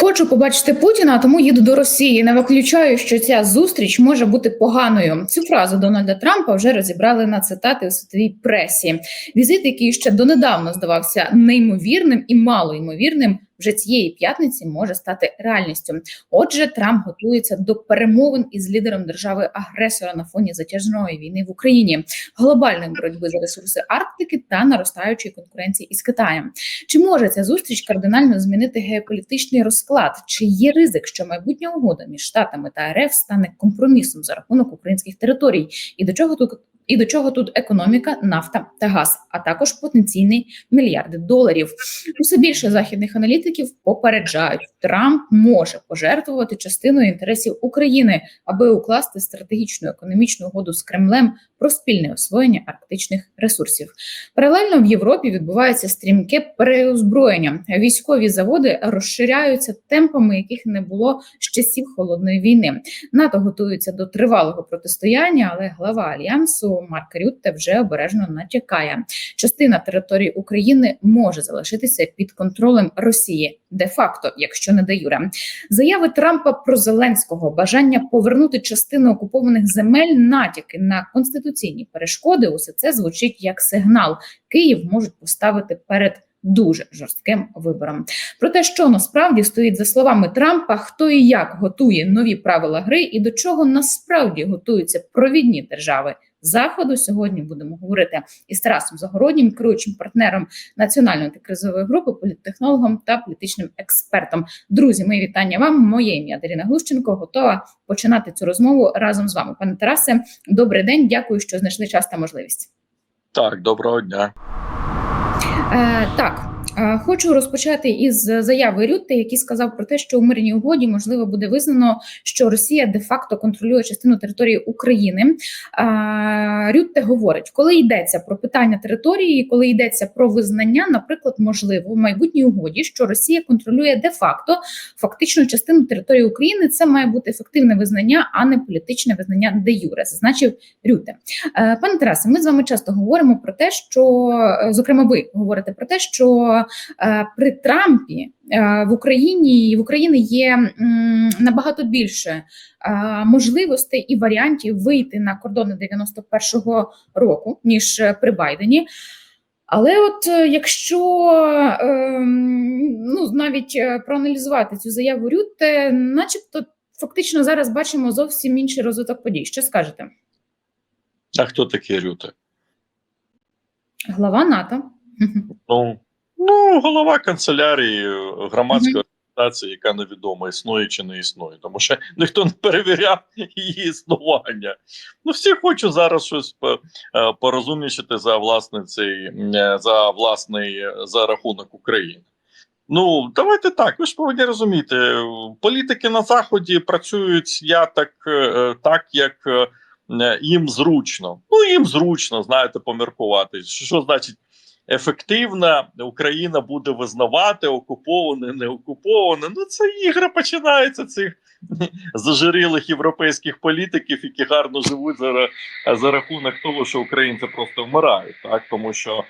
Хочу побачити Путіна, тому їду до Росії. Не виключаю, що ця зустріч може бути поганою. Цю фразу Дональда Трампа вже розібрали на цитати у світовій пресі. Візит, який ще донедавна здавався неймовірним і малоймовірним, вже цієї п'ятниці може стати реальністю. Отже, Трамп готується до перемовин із лідером держави-агресора на фоні затяжної війни в Україні, глобальної боротьби за ресурси Арктики та наростаючої конкуренції із Китаєм. Чи може ця зустріч кардинально змінити геополітичний розклад? Чи є ризик, що майбутня угода між штатами та РФ стане компромісом за рахунок українських територій? І до чого тут і до чого тут економіка, нафта та газ, а також потенційні мільярди доларів? Усе більше західних аналітиків попереджають, Трамп може пожертвувати частиною інтересів України, аби укласти стратегічну економічну угоду з Кремлем про спільне освоєння арктичних ресурсів. Паралельно в Європі відбувається стрімке переозброєння. Військові заводи розширяються темпами, яких не було з часів холодної війни. НАТО готується до тривалого протистояння, але глава альянсу Марк Рютте вже обережно натякає. Частина території України може залишитися під контролем Росії де-факто, якщо не де юре. Заяви Трампа про Зеленського, бажання повернути частину окупованих земель, натяки на конституційні перешкоди. Усе це звучить як сигнал. Київ можуть поставити перед. Дуже жорстким вибором про те, що насправді стоїть за словами Трампа, хто і як готує нові правила гри, і до чого насправді готуються провідні держави заходу. Сьогодні будемо говорити із Тарасом Загороднім, керуючим партнером національної антикризової групи, політтехнологом та політичним експертом. Друзі, мої вітання вам. Моє ім'я Даріна Глущенко. Готова починати цю розмову разом з вами. Пане Тарасе, добрий день. Дякую, що знайшли час та можливість. Так, доброго дня. Е, так. Хочу розпочати із заяви Рютте, який сказав про те, що у мирній угоді можливо буде визнано, що Росія де-факто контролює частину території України. Рютте говорить, коли йдеться про питання території, коли йдеться про визнання, наприклад, можливо в майбутній угоді, що Росія контролює де-факто фактичну частину території України. Це має бути ефективне визнання, а не політичне визнання де юре, зазначив Рютте. Пане Тарасе, ми з вами часто говоримо про те, що зокрема, ви говорите про те, що при Трампі в Україні в Україні є набагато більше можливостей і варіантів вийти на кордони 91-го року ніж при Байдені. Але от якщо ну навіть проаналізувати цю заяву Рютте, начебто фактично зараз бачимо зовсім інший розвиток подій. Що скажете? А хто такий Рюте? Глава НАТО. Ну, Ну, голова канцелярії громадської mm -hmm. організації, яка невідома, існує чи не існує, тому що ніхто не перевіряв її існування. Ну, всі хочуть зараз щось порозумнічити за власний цей за власний за рахунок України. Ну, давайте так. Ви ж повинні розуміти, політики на заході працюють я так, так як їм зручно. Ну їм зручно, знаєте, поміркувати. Що значить? Ефективна Україна буде визнавати окуповане, не окуповане. Ну це ігра починається цих зажирілих європейських політиків, які гарно живуть за за рахунок того, що українці просто вмирають, так тому що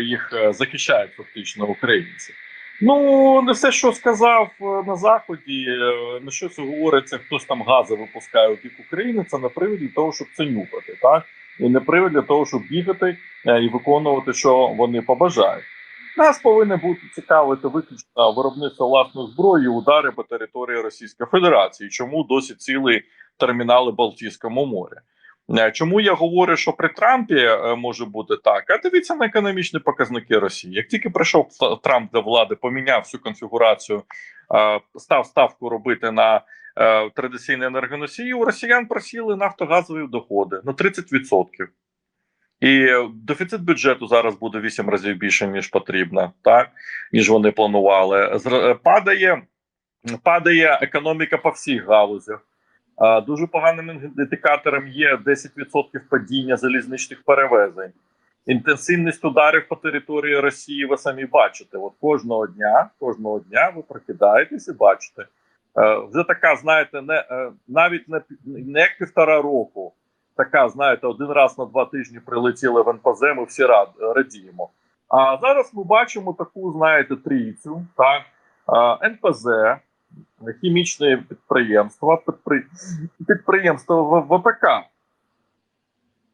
їх е, захищають фактично українці. Ну не все, що сказав е, на заході, е, на що це говориться, хтось там гази випускає у бік України. Це на приводі того, щоб це нюхати, так і не привід для того, щоб бігати е, і виконувати, що вони побажають. Нас повинно бути цікавити виключно виробництво власної зброї, удари по території Російської Федерації. Чому досі цілі термінали Балтійському морі? Е, чому я говорю, що при Трампі е, може бути так? А дивіться на економічні показники Росії. Як тільки прийшов Трамп до влади, поміняв всю конфігурацію, став ставку робити на традиційні енергоносії, у росіян просіли нафтогазові доходи на 30%. І дефіцит бюджету зараз буде 8 разів більше, ніж потрібно, так ніж вони планували. Падає, падає економіка по всіх галузях. Дуже поганим індикатором є 10% падіння залізничних перевезень. Інтенсивність ударів по території Росії ви самі бачите. От кожного дня, кожного дня ви прокидаєтесь і бачите. Е, вже така, знаєте, не е, навіть не, не як півтора року. Така, знаєте, один раз на два тижні прилетіли в НПЗ, ми всі рад, радіємо. А зараз ми бачимо таку, знаєте, трійцю, так, НПЗ, хімічні підприємства, підпри... підприємства В- ВПК.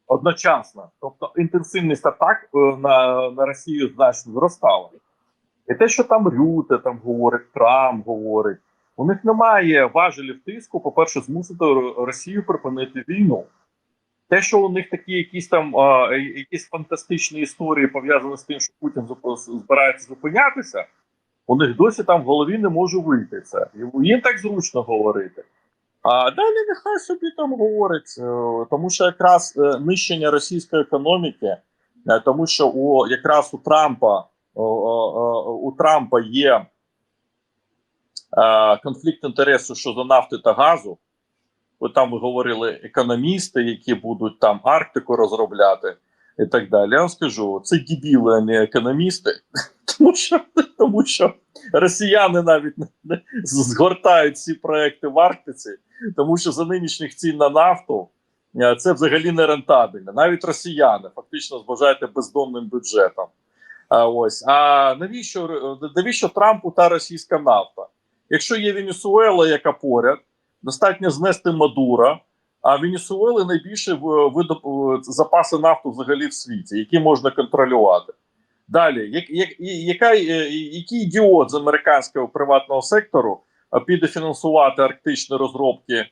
Одночасно. Тобто інтенсивність атак е, на, на Росію значно зростала. І те, що там Рюте там говорить, Трамп говорить, у них немає важелів тиску, по-перше, змусити Росію припинити війну. Те, що у них такі якісь там а, якісь фантастичні історії пов'язані з тим, що Путін збирається зупинятися, у них досі там в голові не може вийти це. І їм так зручно говорити. А далі нехай собі там говорить, е, тому що якраз е, нищення російської економіки, е, тому що у якраз у Трампа у Трампа є конфлікт інтересу щодо нафти та газу. От там ви говорили економісти, які будуть там Арктику розробляти і так далі. Я вам скажу, це дебіли, а не економісти, тому що, тому що росіяни навіть не, згортають ці проекти в Арктиці, тому що за нинішніх цін на нафту е, це взагалі не рентабельно. Навіть росіяни фактично збажаєте бездонним бюджетом. А ось а навіщо навіщо Трампу та російська нафта? Якщо є Венесуела, яка поряд, достатньо знести Мадура. А Венесуели найбільше в- видоб- е, запаси нафту взагалі в світі, які можна контролювати. Далі, як, як, яка, е, який ідіот з американського приватного сектору е, піде фінансувати арктичні розробки е,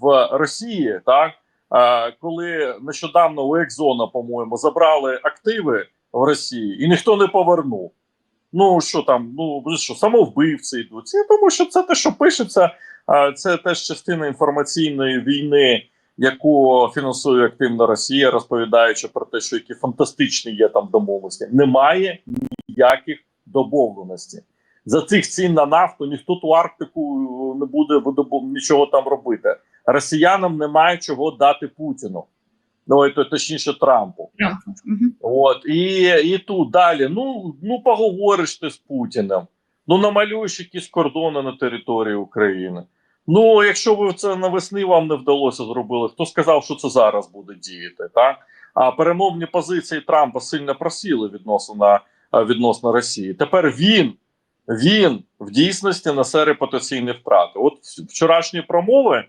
в Росії, так? Е, коли нещодавно у Екзона, по-моєму, забрали активи в Росії і ніхто не повернув. Ну що там, ну що, самовбивці йдуть. Це тому що це те, що пишеться, це теж частина інформаційної війни, яку фінансує активно Росія, розповідаючи про те, що які фантастичні є там домовленості. Немає ніяких домовленостей. За цих цін на нафту ніхто ту Арктику не буде нічого там робити. Росіянам немає чого дати Путіну. Ну, то, точніше, Трампу. Трампа. Мгм. От і, і тут далі. Ну ну поговориш ти з Путіним. Ну намалюєш якісь кордони на території України. Ну, якщо ви це навесни вам не вдалося зробили, хто сказав, що це зараз буде діяти? Так а перемовні позиції Трампа сильно просіли відносно відносно Росії. Тепер він він в дійсності несе репутаційні втрати. От вчорашні промови,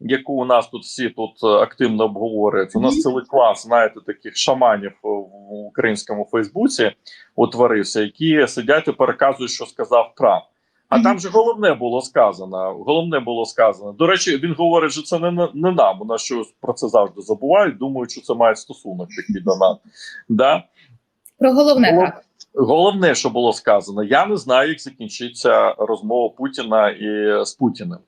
яку у нас тут всі тут е, активно обговорюють, у нас цілий клас, знаєте, таких шаманів е, в українському Фейсбуці утворився, які сидять і переказують, що сказав Трамп. А там же головне було сказано. Головне було сказано. До речі, він говорить, що це не, не нам. У нас що про це завжди забувають. Думають, що це має стосунок такий до нас. Да? Про головне Голов- так. Головне, що було сказано, я не знаю, як закінчиться розмова Путіна і з Путіним.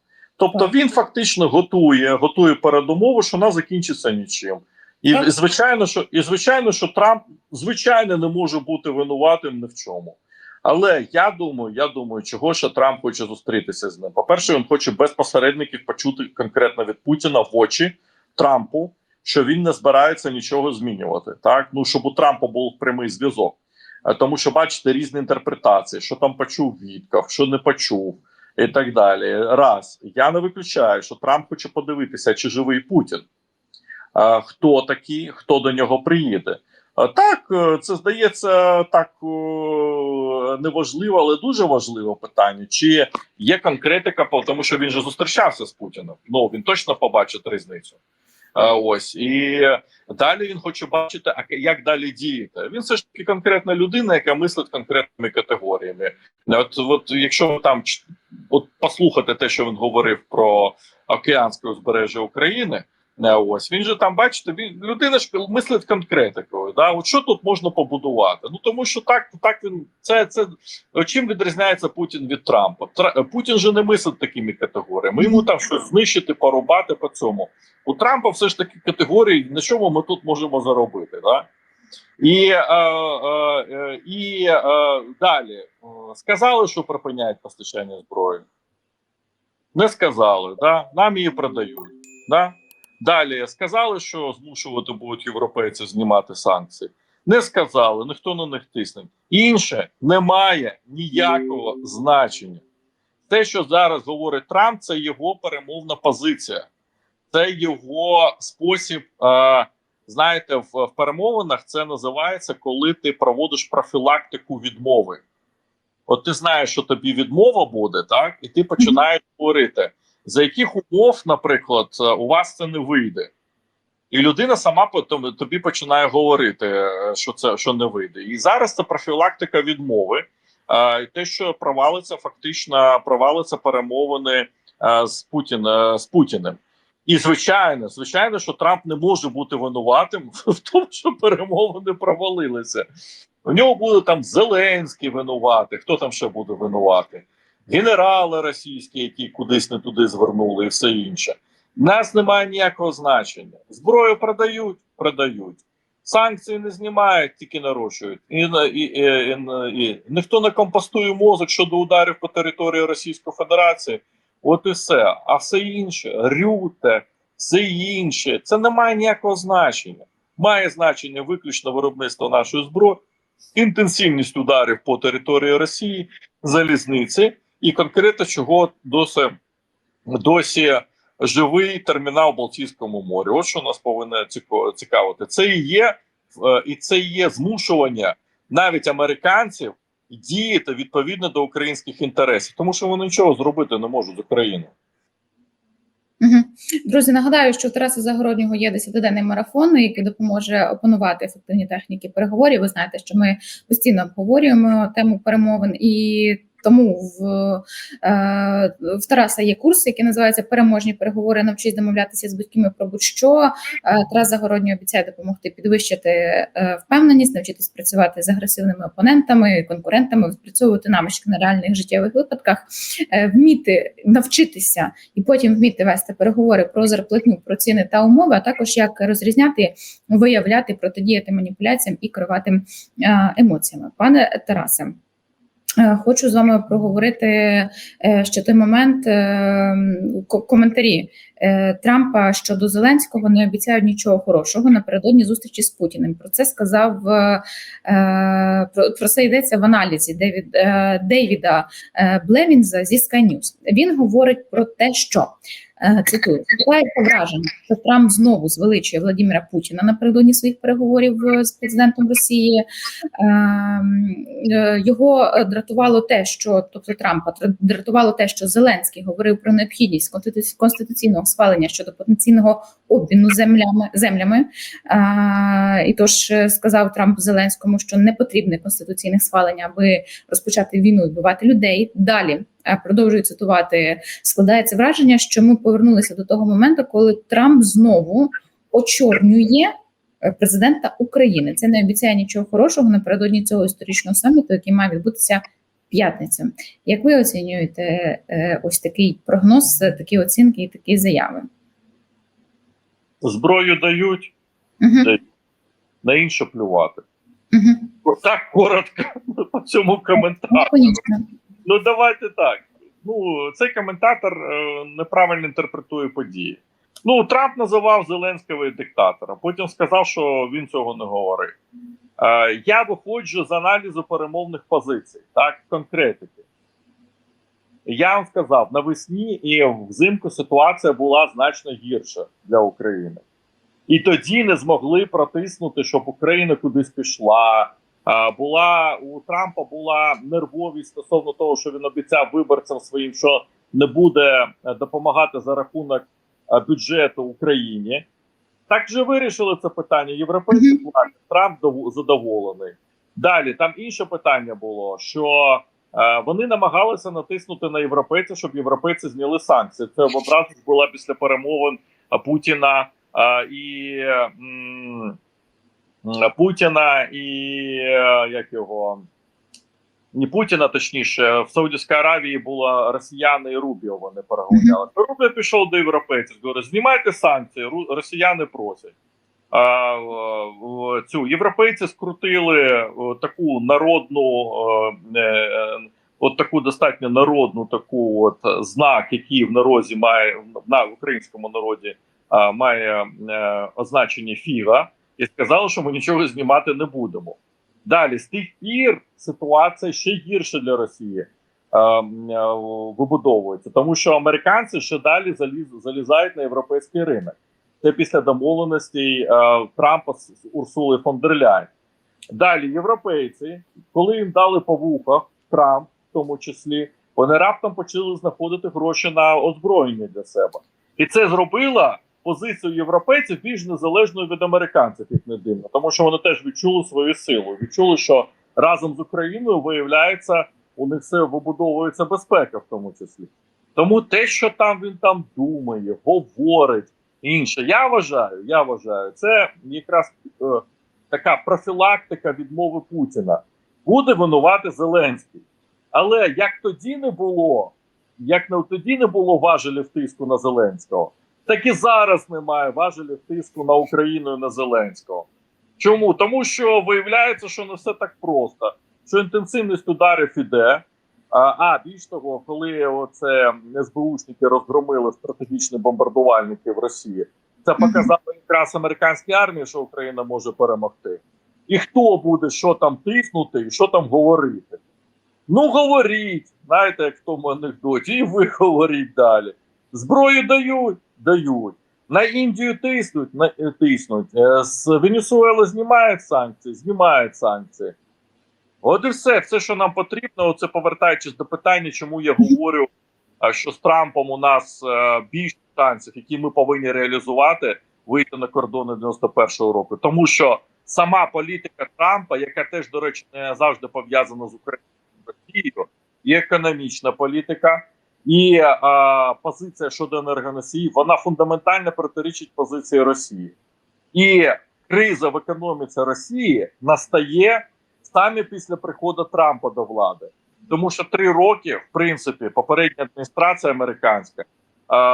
Тобто він фактично готує, готує передумову, що вона закінчиться нічим. І звичайно, що і звичайно, що Трамп звичайно не може бути винуватим ні в чому. Але я думаю, я думаю, чого ще Трамп хоче зустрітися з ним. По-перше, він хоче без посередників почути конкретно від Путіна в очі Трампу, що він не збирається нічого змінювати. Так ну щоб у Трампа був прямий зв'язок. Е, Тому що бачите різні інтерпретації, що там почув Вітков, що не почув, і так далі. Раз я не виключаю, що Трамп хоче подивитися, чи живий Путін, а, хто такий, хто до нього приїде. А, Так, е, це здається так неважливо, але дуже важливе питання. Чи є конкретика, тому що він же зустрічався з Путіним. Ну він точно побачить різницю. Е, Ось і далі він хоче бачити, як далі діяти. Він все ж таки конкретна людина, яка мислить конкретними категоріями. От, от якщо там от послухати те, що він говорив про океанське узбережжя України. Ось він же там, бачите, він людина ж мислить конкретикою. Да? От що тут можна побудувати? Ну тому що так, так він це це чим відрізняється Путін від Трампа. Тра- Путін же не мислить такими категоріями. Йому там щось знищити, порубати по цьому. У Трампа все ж таки категорії, на чому ми тут можемо заробити. Да? І, е, е, е, і е, далі сказали, що припиняють постачання зброї. Не сказали, да? нам її продають. Да? Далі сказали, що змушувати будуть європейців знімати санкції. Не сказали, ніхто на них тисне. Інше не має ніякого значення. Те, що зараз говорить Трамп, це його перемовна позиція, це його спосіб. Е, знаєте, в, в перемовинах це називається, коли ти проводиш профілактику відмови. От ти знаєш, що тобі відмова буде, так, і ти починаєш говорити, за яких умов, наприклад, е, у вас це не вийде. І людина сама тобі починає говорити, е, що це що не вийде. І зараз це профілактика відмови. Е, те, що провалиться, фактично провалиться перемовини з Путін, з Путіним. І звичайно, звичайно, що Трамп не може бути винуватим в тому, що перемовини провалилися. У нього буде там Зеленський винувати. Хто там ще буде винувати? Генерали російські, які кудись не туди звернули, і все інше. Нас немає ніякого значення. Зброю продають, продають. Санкції не знімають, тільки нарощують. І, і, і, і, і ніхто не компостує мозок щодо ударів по території Російської Федерації. От і все. А все інше, рюте, все інше, це не має ніякого значення. Має значення виключно виробництво нашої зброї, інтенсивність ударів по території Росії, залізниці, і конкретно чого досі, досі живий термінал Балтійському морі. От що нас повинно цікавити. Це і є, е, і це є змушування навіть американців діяти відповідно до українських інтересів, тому що вони нічого зробити не можуть з Україною. Друзі, нагадаю, що у Тараса Загороднього є 10-денний марафон, який допоможе опанувати ефективні техніки переговорів. Ви знаєте, що ми постійно обговорюємо тему перемовин і. Тому в, е, в Тараса є курс, який називається Переможні переговори. Навчись домовлятися з батьками про будь-що. Е, Тарас Загородній обіцяє допомогти підвищити е, впевненість, навчитись працювати з агресивними опонентами, конкурентами, відпрацьовувати навички на реальних життєвих випадках, вміти навчитися і потім вміти вести переговори про зарплатню, про ціни та умови, а також як розрізняти, виявляти, протидіяти маніпуляціям і керувати емоціями. Пане Тарасе. Е, Хочу з вами проговорити е, ще той момент е, коментарі Трампа щодо Зеленського не обіцяють нічого хорошого напередодні зустрічі з Путіним. Про це сказав про, це йдеться в аналізі Девід, Дейвіда Блевінза зі Sky News. Він говорить про те, що цитую складається враження, що Трамп знову звеличує Владимира Путіна напередодні своїх переговорів е, з президентом Росії. Ем, е, Його е, дратувало те, що тобто Трампа тр- дратувало те, що Зеленський говорив про необхідність конституційного схвалення щодо потенційного обміну землями землями. І тож е, сказав Трамп Зеленському, що не потрібне конституційне схвалення, аби розпочати війну і вбивати людей. Далі е, продовжую цитувати. Складається враження, що ми повернулися до того моменту, коли Трамп знову очорнює е, президента України. Це не обіцяє нічого хорошого напередодні цього історичного саміту, який має відбутися п'ятницю. Як ви оцінюєте е, ось такий прогноз, е, такі оцінки і такі заяви? Зброю дають, Угу, на інше плювати. угу. Так коротко по цьому коментарю. Ну давайте так. Ну, цей коментатор е, неправильно інтерпретує події. Ну, Трамп називав Зеленського диктатором, потім сказав, що він цього не говорив. Е, я виходжу з аналізу перемовних позицій, так, конкретики. Я вам сказав, навесні і взимку ситуація була значно гірша для України. І тоді не змогли протиснути, щоб Україна кудись пішла. Була у Трампа була нервовість стосовно того, що він обіцяв виборцям своїм, що не буде е, допомагати за рахунок е, бюджету Україні. Так же вирішили це питання. Європейці Мгм. Трамп дов- задоволений. Далі там інше питання було, що е, вони намагалися натиснути на європейців, щоб європейці зняли санкції. Це одразу була після перемовин е, Путіна е, і м, Путіна і е, як його. Не Путіна, точніше, в Саудівській Аравії було росіяни і Рубіо. Вони переговняли. Рубіо пішов до європейців. Говорить, знімайте санкції, росіяни просять. А, в цю європейці скрутили е, таку народну, е, е, от таку достатньо народну таку от знак, який в народі має на українському народі має е, означення фіга, і сказали, що ми нічого знімати не будемо. Далі з тих пір ситуація ще гірша для Росії е, е, вибудовується, тому що американці ще далі заліз, залізають на європейський ринок. Це після домовленостей е, Трампа з з Урсулою фон дер Ляйн. Далі європейці, коли їм дали по вухах Трамп, тому числі, вони раптом почали знаходити гроші на озброєння для себе. І це зробило позицію європейців більш незалежною від американців, як не дивно, тому що вони теж відчули свою силу, відчули, що разом з Україною виявляється, у них все вибудовується безпека, в тому числі. Тому те, що там він там думає, говорить інше, я вважаю, я вважаю, це якраз е, така профілактика відмови Путіна. Буде винувати Зеленський. Але як тоді не було, як не тоді не було важелів тиску на Зеленського, так і зараз немає важелів тиску на Україну і на Зеленського. Чому? Тому що виявляється, що не все так просто, що інтенсивність ударів іде. А, а більш того, коли оце СБУшники розгромили стратегічні бомбардувальники в Росії, це показало якраз американській армії, що Україна може перемогти. І хто буде що там тиснути і що там говорити? Ну, говоріть, знаєте, як в тому анекдоті, і ви говоріть далі. Зброю дають, дають. На Індію тиснуть, на, е, тиснуть. Е, З Венесуели знімають санкції, знімають санкції. От і все, все, що нам потрібно, оце повертаючись до питання, чому я говорю, що з Трампом у нас е, більше шансів, які ми повинні реалізувати, вийти на кордони 91-го року. Тому що сама політика Трампа, яка теж, до речі, не завжди пов'язана з Україною, Росією, і економічна політика, і е, позиція щодо енергоносіїв, вона фундаментально протирічить позиції Росії. І криза в економіці Росії настає саме після приходу Трампа до влади. Тому що три роки, в принципі, попередня адміністрація американська е,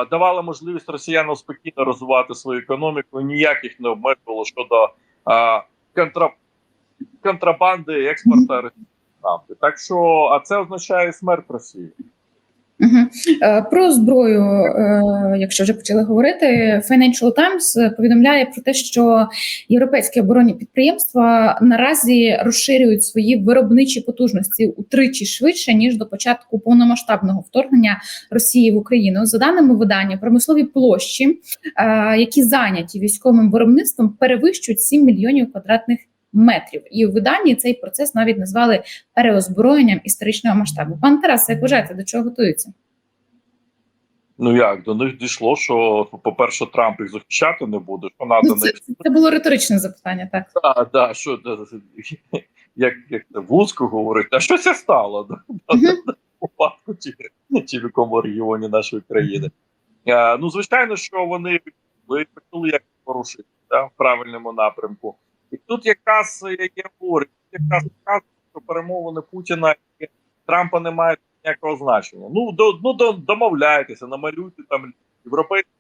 давала можливість росіянам спокійно розвивати свою економіку, ніяких не обмежувало щодо е, контра... контрабанди експорту. Так що, а це означає смерть Росії. Угу. Про зброю, е, якщо вже почали говорити, Financial Times повідомляє про те, що європейські оборонні підприємства наразі розширюють свої виробничі потужності утричі швидше ніж до початку повномасштабного вторгнення Росії в Україну. За даними видання, промислові площі, е, які зайняті військовим виробництвом, перевищують 7 мільйонів квадратних метрів. І у виданні цей процес навіть назвали переозброєнням історичного масштабу. Пан Тарас, як вважаєте, до чого готуються? Ну як до них дійшло, що по-перше, Трамп їх захищати не буде. Що надо Ну, це, це було риторичне запитання, так. Да, да, що да, як, як це вузько говорить, а що це стало випадку чи, чи в якому регіоні нашої країни? А, ну, звичайно, що вони почали як порушити да, в правильному напрямку. І тут якраз е, я говорю, тут якраз показує, що перемовини Путіна і Трампа не мають ніякого значення. Ну, до, ну до, домовляйтеся, намалюйте там європейський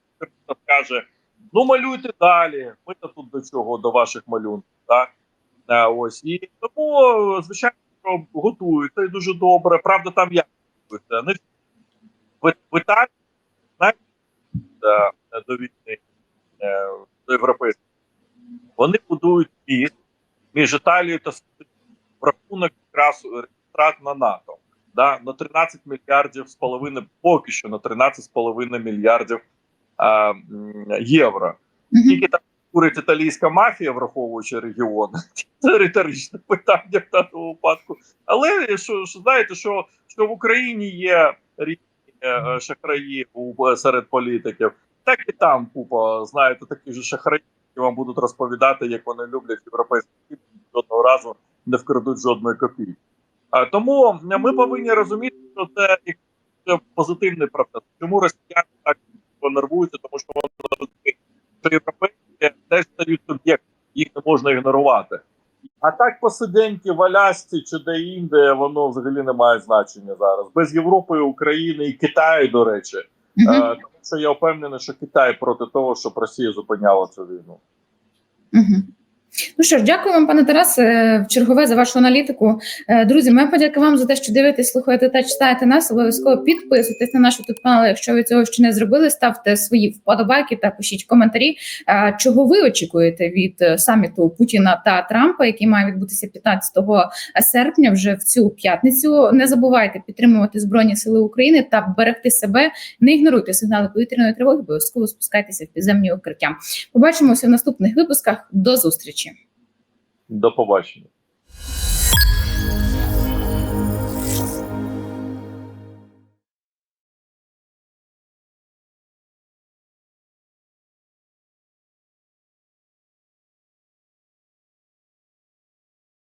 каже. Ну, малюйте далі. Ми то тут до чого, до ваших малюнків. Так? А, ось. І тому, звичайно, готуються і дуже добре. Правда, там як готуються? Не в, в до війни е, до європейських, вони будують міст між Італією та в рахунок якраз втрат на НАТО. Да, на 13 мільярдів з половиною, поки що на 13 з половиною мільярдів а, євро. Мгм. Скільки там курить італійська мафія, враховуючи регіон, це риторичне питання в даному випадку. Але що, що знаєте, що, що в Україні є різні е, шахраї у, серед політиків, так і там купа, знаєте, такі ж шахраї, які вам будуть розповідати, як вони люблять європейські жодного разу не вкрадуть жодної копійки. Тому ми повинні розуміти, що це, це позитивний процес. Чому росіяни так нервуються, тому що вони розуміють, що європейці теж стають суб'єктами, їх не можна ігнорувати. А так посиденьки в Алясці чи де інде, воно взагалі не має значення зараз. Без Європи, України і Китаю, до речі. Е, тому що я впевнений, що Китай проти того, щоб Росія зупиняла цю війну. Мгм. Ну що ж, дякую вам, пане Тарасе, в чергове за вашу аналітику. Е, Друзі, моя подяка вам за те, що дивитесь, слухаєте та читаєте нас. Обов'язково підписуйтесь на наш youtube канал, якщо ви цього ще не зробили. Ставте свої вподобайки та пишіть коментарі. Е, Чого ви очікуєте від е, саміту Путіна та Трампа, який має відбутися 15 серпня, вже в цю п'ятницю. Не забувайте підтримувати збройні сили України та берегти себе. Не ігноруйте сигнали повітряної тривоги. Обов'язково спускайтеся в підземні укриття. Побачимося в наступних випусках. До зустрічі. До побачення.